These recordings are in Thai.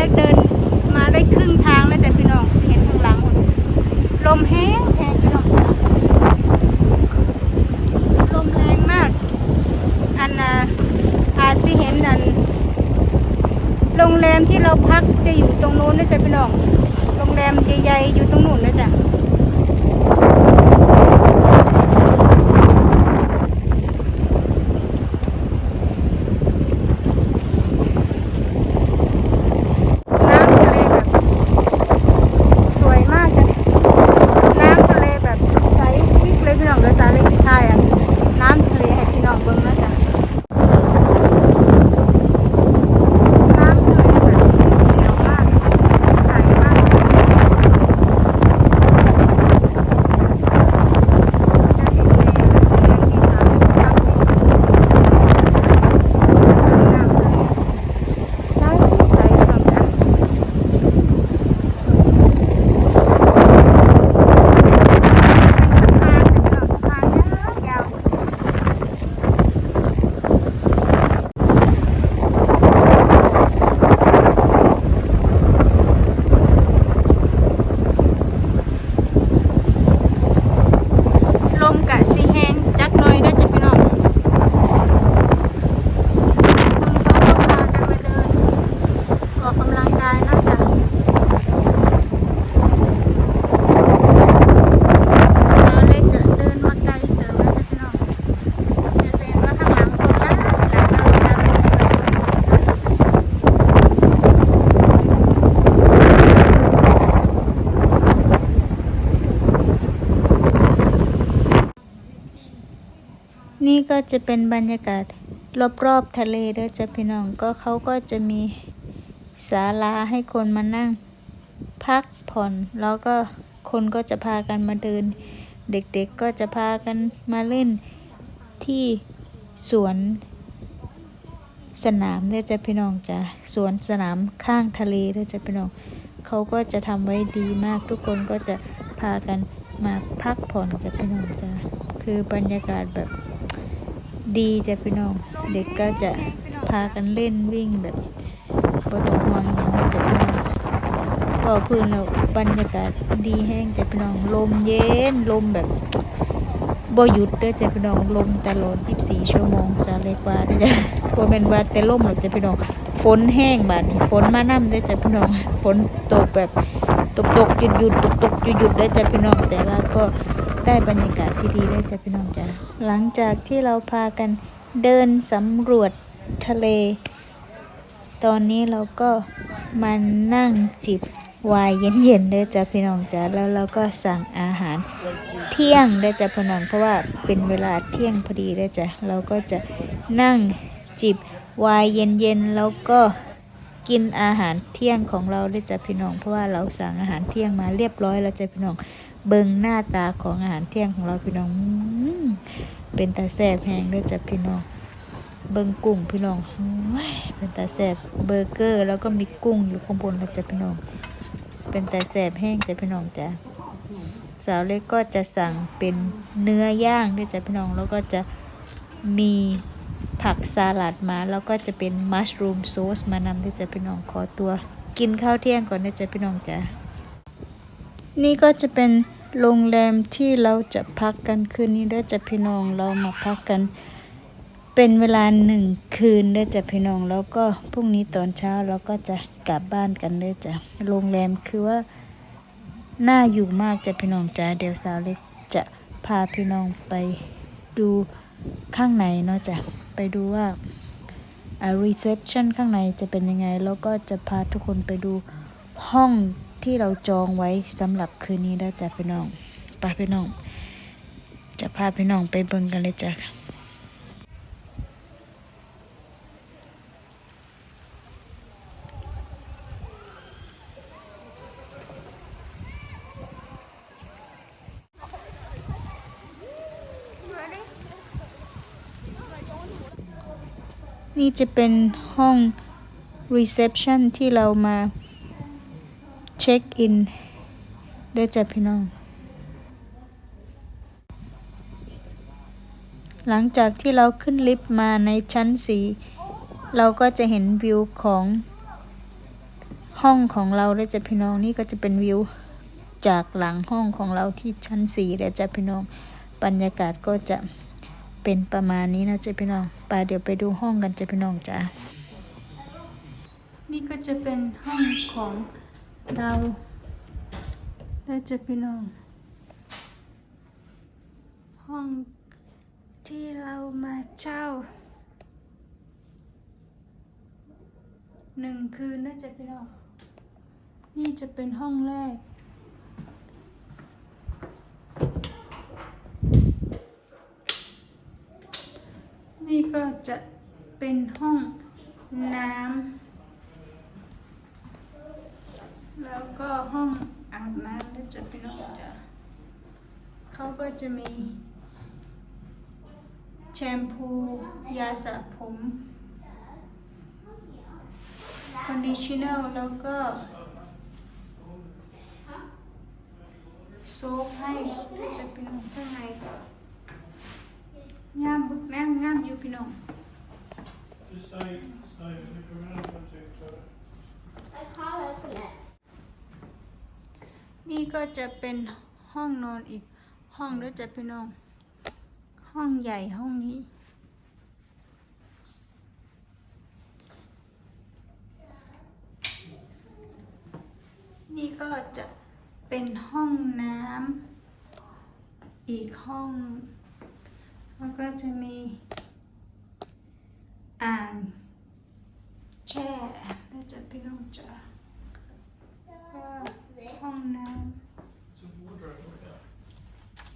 ได้เล็กเดินมาได้ครึ่งทางแล้วแต่พี่น้องสิเห็นข้างหลังหมดลมแห้งแห้งพี่น้องลมแรงมาก อันอาจจะเห็นอันโรงแรมที่เราพักจะอยู่ตรงนู้นนะจ๊ะพี่น้องโรงแรมใหญ่ๆอยู่ตรงนู้นนะจ๊ะ น้ำทะเลแบบสวยมากจ้ะน้ำทะเลแบบใสกิ๊กเลยพี่น้องเดี๋ยวสาวเล็กสิทายอะน้ำทะเลให้พี่น้องเบิ่งนะจ๊ะน้ำทะเลแบบเขียวมากใสมากจะเห็นแนวแนวที่สาวเล็กพักนี่น้ำทะเลใสใสพี่น้องจ้ะ เป็นสะพานจะเป็นหลังสะพานยาวๆลมกะสีแหงจักหน้อยได้อจ้ะพี่น้องคนเขาก็พากันมาเดินออกกำลังกายเนอกจาก เราเล็กเดินมาไกลเติมแล้วจ้ะพี่น้องจะเห็นว่าข้างหลังคนละหลังเราจะมีนี่ ก็จะเป็นบรรยากาศรอบๆทะเลเด้อจ้ะพี่น้องก็เขาก็จะมีศาลาให้คนมานั่ง พักผ่อน แล้วก็คนก็จะพากันมาเดิน เด็กๆก็จะพากันมาเล่นที่สวนสนามเนี่ยจะพี่น้องจ้ะสวนสนามข้างทะเลเนี่ยจะพี่น้องเขาก็จะทำไว้ดีมากทุกคนก็จะพากันมาพักผ่อนจ้ะพี่น้องจ้ะคือบรรยากาศแบบ ดีจะพี่น้อง เด็กก็จะพากันเล่นวิ่งแบบบ่ต้องห่วงอย่างนี้จะพี่น้องพอพื้นแล้วบรรยากาศดีแห้งจ้ะพี่น้องลมเย็นลมแบบบ่หยุดเด้อจ้ะพี่น้องลมตลอด 24 ชั่วโมงสาเล็กว่าจ้ะบ่แม่นว่าแต่ลมหรอกจ้ะพี่น้องฝนแห้งบาดนี้ฝนมานํเด้อจ้ะพี่น้องฝนตกแบบตกตกหยุดหยุดตกตกหยุดหยุดเด้อจ้ะพี่น้องแต่ว่าก็ได้บรรยากาศที่ดีเด้อจ้ะพี่น้องจ้ะ หลังจากที่เราพากันเดินสำรวจทะเล ตอนนี้เราก็มานั่งจิบวายเย็นๆเด้อจ้ะพี่น้องจ้ะแล้วเราก็สั่งอาหารเที่ยงเด้อจ้ะพี่น้องเพราะว่าเป็นเวลาเที่ยงพอดีเด้อจ้ะเราก็จะนั่งจิบวายเย็นๆแล้วก็กินอาหารเที่ยงของเราเด้จ้ะพี่น้องเพราะว่าเราสั่งอาหารเที่ยงมาเรียบร้อยแล้วจ้ะพี่น้องเบิ่งหน้าตาของอาหารเที่ยงของเราพี่น้อง เป็นตาแซบแหงเด้อจ้ะพี่น้อง เบิ่งกุ้งพี่น้องโอ้ยเป็นตาแสบเบอร์เกอร์ แล้วก็มีกุ้งอยู่ข้างบนแล้วจ้ะพี่น้อง เป็นตาแสบแห้งจ้ะพี่น้องจ้ะสาวเล็กก็จะสั่งเป็นเนื้อย่างด้วยจ้ะพี่น้องแล้วก็จะมีผักสลัดมาแล้วก็จะเป็นมัชรูมโซสมานำด้วยจ้ะพี่น้องขอตัว กินข้าวเที่ยงก่อนนะจ้ะพี่น้องจ้ะนี่ก็จะเป็น โรงแรมที่เราจะพักกันคืนนี้เด้จะพี่น้องเรามาพักกัน เป็นเวลาหนึ่งคืนเด้จะพี่น้องแล้วก็พรุ่งนี้ตอนเช้าเราก็จะกลับบ้านกันเด้จ้ะโรงแรมคือว่าน่าอยู่มากจะพี่น้องจ้ะเดี๋ยวสาวเล็กจะพาพี่น้องไปดูข้างในเนาะจ้ะไปดูว่าอ่า reception ข้างในจะเป็นยังไง แล้วก็จะพาทุกคนไปดูห้อง ที่เราจองไว้สำหรับคืนนี้แล้วจ้ะพี่น้องปาพี่น้อง จะพาพี่น้องไปเบิ่งกันเลยจ้ะนี่จะเป็นห้องรีเซพชันที่เรามา เช็คอินเด้อจ้ะพี่น้อง หลังจากที่เราขึ้นลิฟต์มาในชั้นสีเราก็จะเห็นวิวของห้องของเราเด้จ้ะพี่น้องนี่ก็จะเป็นวิวจากหลังห้องของเราที่ชั้นสีเด้จ้ะพี่น้องบรรยากาศก็จะเป็นประมาณนี้นะจ๊ะพี่น้องไปเดี๋ยวไปดูห้องกันจ้ะพี่น้องจ้ะนี่ก็จะเป็นห้องของ เรานะจ๊ะพี่น้อง ห้องที่เรามาเช่าหนึ่งคืนนะจ๊ะพี่น้อง นี่จะเป็นห้องแรก นี่ก็จะเป็นห้องน้ำ แล้วก็ห้องอาบน้ำนะจ๊ะพี่น้องจ้ะเขาก็จะมี แชมพู ยาสระผมคอนดิชเนอร์แล้วก็โซฟให้นะจ๊ะพี่น้องข้างในก็งามบึกงามงามอยู่พี่น้อง Just นี่ก็จะเป็นห้องนอนอีกห้องด้วยจ้ะพี่น้อง ห้องใหญ่ห้องนี้ นี่ก็จะเป็นห้องน้ำอีกห้อง แล้วก็จะมีอ่างแช่แล้วจะพี่น้องจ้ะก็ห้องน้ำ It's a wardrobe, look at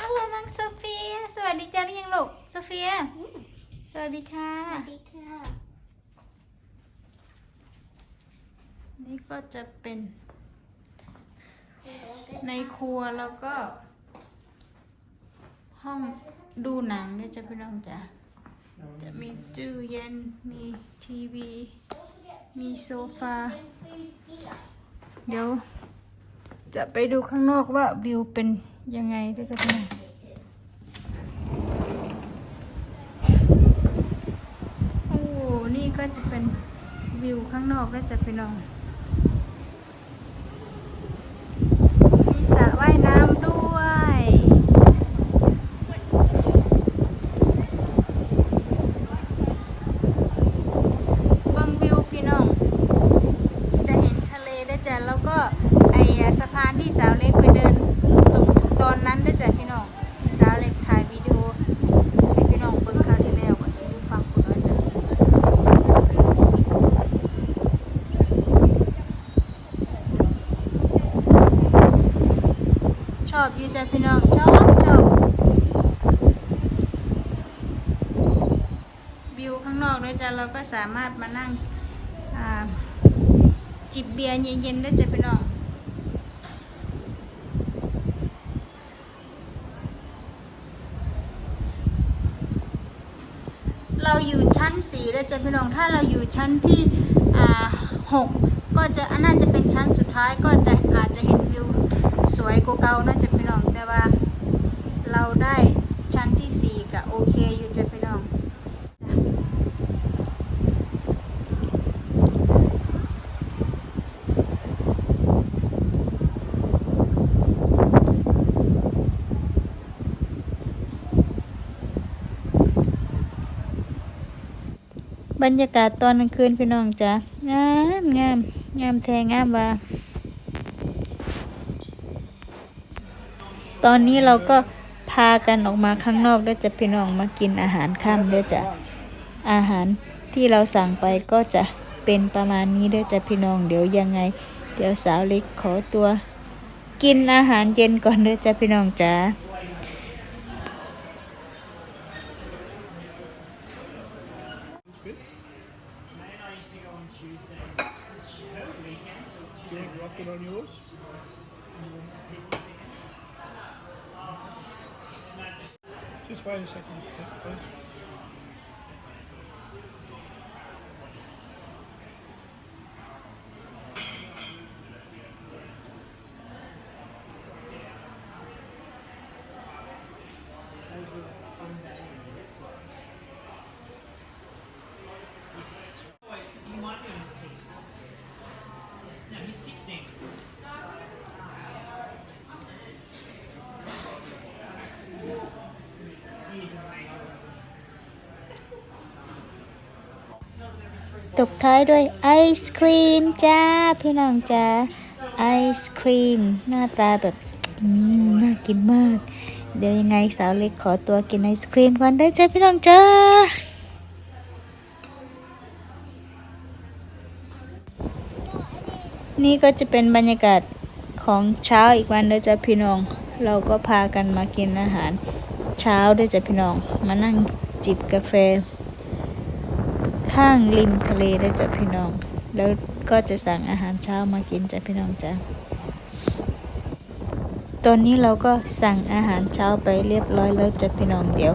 ฮัลโหลน้องโซเฟีย ส วัสดีจ้าหรือยังลูกโซเฟีย สวัสดีค่ะ Because นี่ก็จะเป็น ในครัวแล้วก็ ห้องดูหนังเนี่ยจะพี่น้องจ้ะจะมีตู้เย็น มีทีวี มีโซฟา เดี๋ยว จะไปดูข้างนอกว่าวิวเป็นยังไงก็จะพี่น้องโอ้ นี่ ก็จะเป็นวิวข้างนอกก็จะไปนอง มีสระว่ายน้ำด้วย เบิ่งวิวพี่น้อง จะเห็นทะเลได้จ้ะแล้วก็ไอสะพานที่สาวเล็กไปเดินตรงตอนนั้นได้จ้ะพี่น้องที่สาวเล็กถ่ายวิดีโอให้พี่น้องเบิ่งคราวที่แล้วก็สิอยู่ฟังคุณว่าจ้ะช อบอยู่จ้ะพี่น้องชอบชอบวิวข้างนอกด้วยจ้ะเราก็สามารถมานั่งจิบเบียร์เย็นๆด้จ้ะพี่น้องเราอยู่ชั้นสี่แล้วจ้ะพี่น้อง ถ้าเราอยู่ชั้นที่หกก็จะนน่าจะเป็นชั้นสุดท้ายก็จะอาจจะเห็นวิว สวยกว่าเก่านะจ้ะพี่น้องแต่ว่าเราได้ชั้นที่สี่ก็โอเคอยู่จ้ะพี่น้องบรรยากาศตอนกลางคืนพี่น้องจ้ะงามงามงามแท้งามว่า ตอนนี้เราก็พากันออกมาข้างนอกด้วยจะพี่น้องมากินอาหารค่ำด้วยจะอาหารที่เราสั่งไปก็จะเป็นประมาณนี้ด้วยจ้ะพี่น้องเดี๋ยวยังไง เดี๋ยวสาวเล็กขอตัว กินอาหารเย็นก่อนด้วยจ้ะพี่น้องจ้า ตบท้ายด้วยไอศครีมจ้า พี่น้องจ้าไอศครีม หน้าตาแบบน่ากินมาก เดี๋ยวยังไงสาวเล็กขอตัวกินไอศครีมก่อนได้จ้าพี่น้องจ้านี่ก็จะเป็นบรรยากาศของเช้าอีกวันเด้อจ้าพี่น้อง เราก็พากันมากินอาหาร เช้าด้วยจ้ะพี่น้อง มานั่งจิบกาแฟ ข้างริมทะเลด้จ้ะพี่น้อง แล้วก็จะสั่งอาหารเช้ามากินจ้ะพี่น้องจ้ะตอนนี้เราก็สั่งอาหารเช้าไปเรียบร้อยแล้วจ้ะพี่น้องเดี๋ยว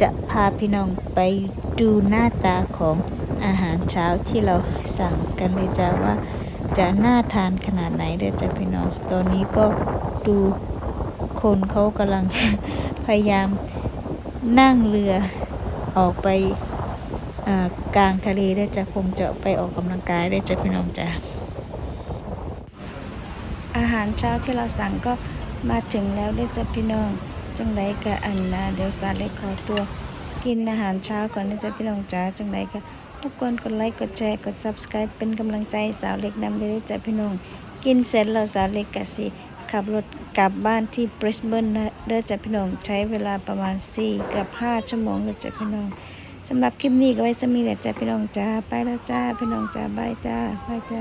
จะพาพี่น้องไปดูหน้าตาของอาหารเช้าที่เราสั่งกันเลยจ้ะว่าจะน่าทานขนาดไหนเด้อจ้ะพี่น้อง ตอนนี้ก็ดูคนเขากำลังพยายามนั่งเรือออกไป กลางทะเลได้จะคงจะไปออกกำลังกายได้จะพี่น้องจ้ะอาหารเช้าที่เราสั่งก็มาถึงแล้วได้จะพี่น้องจังไรก็อันนะเดี๋ยวสาเล็กขอตัวกินอาหารเช้าก่อนนะจ๊ะพี่น้องจ้าจังไรก็รบกวนกดไลค์กดแชร์กด subscribe เป็นกำลังใจสาวเล็กนำได้เจ้ะพี่น้องกินเสร็จแล้วสาวเล็กกะสิขับรถกลับบ้านที่บริสเบนนะเด้อจ้ะพี่น้องใช้เวลาประมาณ4กับ5ชั่วโมงเลยจ้ะพี่น้อง สำหรับคลิปนี้ก็ไว้สมีแหละจ้ะพี่น้องจ้าไปแล้วจ้าพี่น้องจ้าบายจ้าบายจ้า